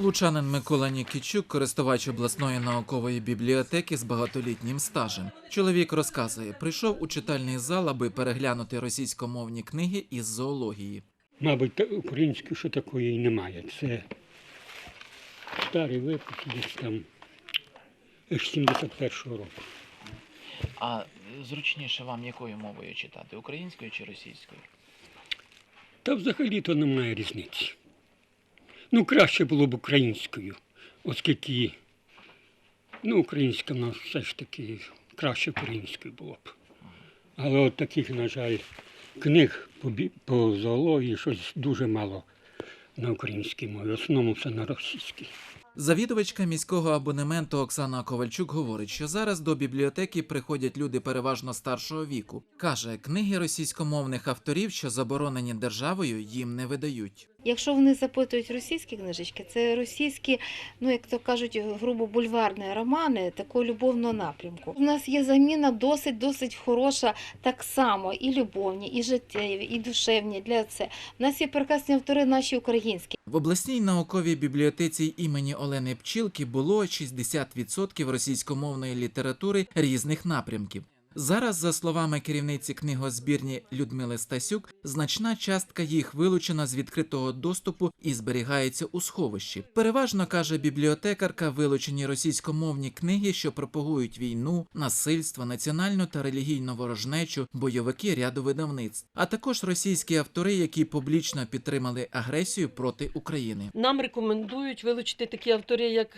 Лучанин Микола Нікічук, користувач обласної наукової бібліотеки з багатолітнім стажем. Чоловік розказує, прийшов у читальний зал, аби переглянути російськомовні книги із зоології. Мабуть, української що такої немає. Це старий випуск десь там аж 71-го року. А зручніше вам якою мовою читати? Українською чи російською? Та взагалі-то немає різниці. Ну, краще було б українською, оскільки ну, українська в нас все ж таки краще українською було б. Але от таких, на жаль, книг по, по зоології щось дуже мало на українській мові. В основному все на російській. Завідувачка міського абонементу Оксана Ковальчук говорить, що зараз до бібліотеки приходять люди переважно старшого віку. Каже, книги російськомовних авторів, що заборонені державою, їм не видають. Якщо вони запитують російські книжечки, це російські, ну як то кажуть, грубо бульварні романи такого любовного напрямку. У нас є заміна досить досить хороша, так само і любовні, і життєві, і душевні для це. У нас є прекрасні автори наші українські. В обласній науковій бібліотеці імені Олени Пчілки було 60% російськомовної літератури різних напрямків. Зараз, за словами керівниці книгозбірні Людмили Стасюк, значна частка їх вилучена з відкритого доступу і зберігається у сховищі. Переважно каже бібліотекарка, вилучені російськомовні книги, що пропагують війну, насильство, національну та релігійну ворожнечу, бойовики ряду видавництв, а також російські автори, які публічно підтримали агресію проти України. Нам рекомендують вилучити такі автори, як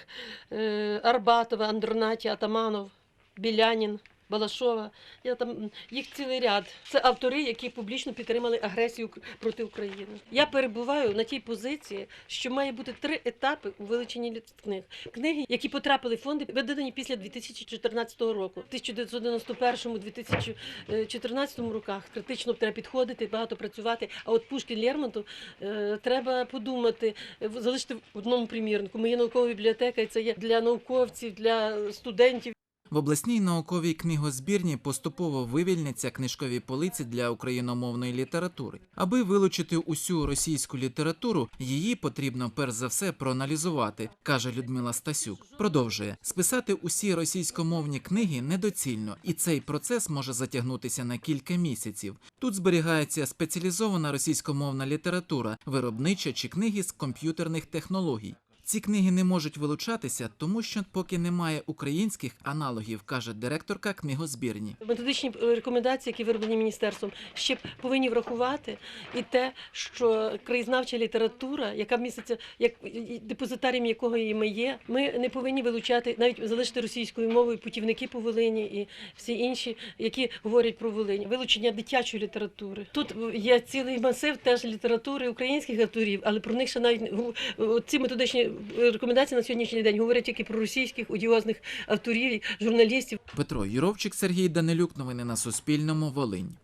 е, Арбатова, Андронаті, Атаманов, Білянін. Балашова, я там їх цілий ряд. Це автори, які публічно підтримали агресію проти України. Я перебуваю на тій позиції, що має бути три етапи у вилученні книг. Книги, які потрапили в фонди, видані після 2014 року. В 1991-2014 роках критично треба підходити, багато працювати. А от Пушкін Лермонтов е, треба подумати, залишити в одному примірнику. Моя наукова бібліотека і це є для науковців, для студентів. В обласній науковій книгозбірні поступово вивільняться книжкові полиці для україномовної літератури. Аби вилучити усю російську літературу, її потрібно перш за все проаналізувати, каже Людмила Стасюк. Продовжує списати усі російськомовні книги недоцільно, і цей процес може затягнутися на кілька місяців. Тут зберігається спеціалізована російськомовна література, виробнича чи книги з комп'ютерних технологій. Ці книги не можуть вилучатися, тому що поки немає українських аналогів, каже директорка книгозбірні. Методичні е, рекомендації, які вироблені міністерством, ще повинні врахувати і те, що краєзнавча література, яка міститься, як і- депозитарієм якої ми є, ми не повинні вилучати навіть залишити російською мовою путівники по Волині і всі інші, які говорять про Волинь. Вилучення дитячої літератури. Тут є цілий масив теж літератури українських авторів, але про них ще навіть не ці методичні е, рекомендації на сьогоднішній день говорять тільки про російських одіозних авторів, журналістів. Петро Юровчик, Сергій Данилюк. Новини на Суспільному. Волинь.